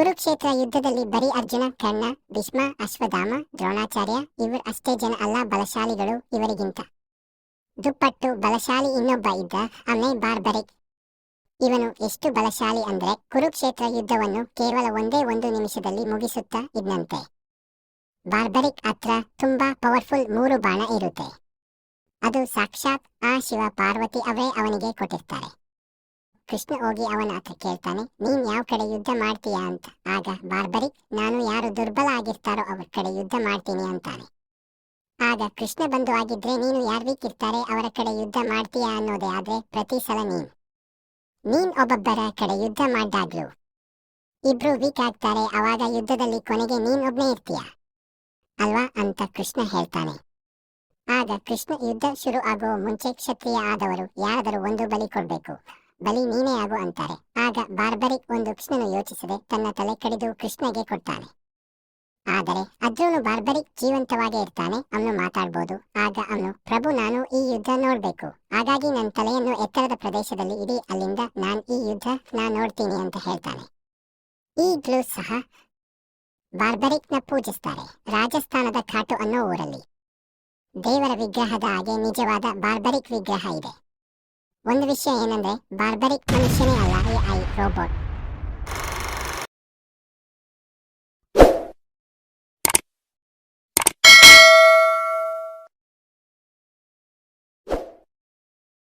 ಕುರುಕ್ಷೇತ್ರ ಯುದ್ಧದಲ್ಲಿ ಬರೀ ಅರ್ಜುನ, ಕರ್ಣ, ಭೀಷ್ಮ ಅಶ್ವಧಾಮ ದ್ರೋಣಾಚಾರ್ಯ, ಇವರು ಅಷ್ಟೇ ಜನ ಅಲ್ಲ, ಬಲಶಾಲಿಗಳು ಇವರಿಗಿಂತ. ದುಪ್ಪಟ್ಟು, ಬಲಶಾಲಿ ಇನ್ನೊಬ್ಬ ಇದ್ದ ಅಮೆ ಬಾರ್ಬರಿಕ್ ಇವನು ಎಷ್ಟು ಬಲಶಾಲಿ ಅಂದ್ರೆ ಕುರುಕ್ಷೇತ್ರ ಯುದ್ಧವನ್ನು ಕೇವಲ ಒಂದೇ ಒಂದು ನಿಮಿಷದಲ್ಲಿ ಮುಗಿಸುತ್ತಾ ಇದ್ದಂತೆ ಬಾರ್ಬರಿಕ್ ಹತ್ರ ತುಂಬಾ ಪವರ್ಫುಲ್ ಮೂರು ಬಾಣ ಇರುತ್ತೆ. ಅದು ಸಾಕ್ಷಾತ್ ಆ ಶಿವ ಪಾರ್ವತಿ ಅವರೇ ಅವನಿಗೆ ಕೊಟ್ಟಿರ್ತಾರೆ. ಕೃಷ್ಣ ಹೋಗಿ ಅವನ ಹತ್ರ ಕೇಳ್ತಾನೆ, ನೀನ್ ಯಾವ ಕಡೆ ಯುದ್ಧ ಮಾಡ್ತೀಯಾ ಅಂತ? ಆಗ ಬಾರ್ಬರಿ, ನಾನು ಯಾರು ದುರ್ಬಲ ಆಗಿರ್ತಾರೋ ಅವ್ರ ಕಡೆ ಯುದ್ಧ ಮಾಡ್ತೀನಿ ಅಂತಾನೆ. ಆಗ ಕೃಷ್ಣ ಬಂದು ಆಗಿದ್ರೆ ನೀನು ಯಾರು ವೀಕ್ ಇರ್ತಾರೆ ಅವರ ಕಡೆ ಯುದ್ಧ ಮಾಡ್ತೀಯಾ ಅನ್ನೋದೇ ಆದ್ರೆ ಪ್ರತಿ ಸಲ ನೀನ್. ನೀನ್ ಒಬ್ಬೊಬ್ಬರ ಕಡೆ ಯುದ್ಧ ಮಾಡ್ದಾಗ್ಲು. ಇಬ್ರು ವೀಕ್ ಆಗ್ತಾರೆ, ಅವಾಗ ಯುದ್ಧದಲ್ಲಿ ಕೊನೆಗೆ ನೀನ್ ಒಬ್ನೇ ಇರ್ತೀಯ. ಅಲ್ವಾ? ಅಂತ ಕೃಷ್ಣ ಹೇಳ್ತಾನೆ. ಆಗ ಕೃಷ್ಣ ಯುದ್ಧ ಶುರು ಆಗುವ ಮುಂಚೆ ಕ್ಷತ್ರಿಯ ಆದವರು ಯಾರಾದರೂ ಒಂದು ಬಲಿ ಕೊಡ್ಬೇಕು. ಬಲಿ ನೀನೇ ಆಗು ಅಂತಾರೆ. ಆಗ ಬಾರ್ಬರಿಕ್ ಒಂದು ಕೃಷ್ಣನು ಯೋಚಿಸದೆ ತನ್ನ ತಲೆ ಕಡಿದು ಕೃಷ್ಣಗೆ ಕೊಡ್ತಾನೆ. ಆದರೆ ಅದ್ರೂನು ಬಾರ್ಬರಿಕ್ ಜೀವಂತವಾಗೇ ಇರ್ತಾನೆ, ಅವನು ಮಾತಾಡ್ಬೋದು. ಆಗ ಅವನು, ಪ್ರಭು, ನಾನು ಈ ಯುದ್ಧ ನೋಡ್ಬೇಕು. ಹಾಗಾಗಿ ನನ್ನ ತಲೆಯನ್ನು ಎತ್ತರದ ಪ್ರದೇಶದಲ್ಲಿ ಇಡಿ, ಅಲ್ಲಿಂದ ನಾನು ಈ ಯುದ್ಧ ನಾ ನೋಡ್ತೀನಿ ಅಂತ ಹೇಳ್ತಾನೆ. ಈಗಲೂ ಸಹ ಬಾರ್ಬರಿಕ್ನ ಪೂಜಿಸ್ತಾರೆ, ರಾಜಸ್ಥಾನದ ಖಾಟು ಅನ್ನೋ ಊರಲ್ಲಿ. ದೇವರ ವಿಗ್ರಹದ ಹಾಗೆ ನಿಜವಾದ ಬಾರ್ಬರಿಕ್ ವಿಗ್ರಹ ಇದೆ. ಒಂದು ವಿಷಯ ಏನಂದ್ರೆ ಬಾರ್ಬರಿಕ್ ಮನುಷ್ಯನೇ ಅಲ್ಲ ಎ ಐ ರೋಬೋಟ್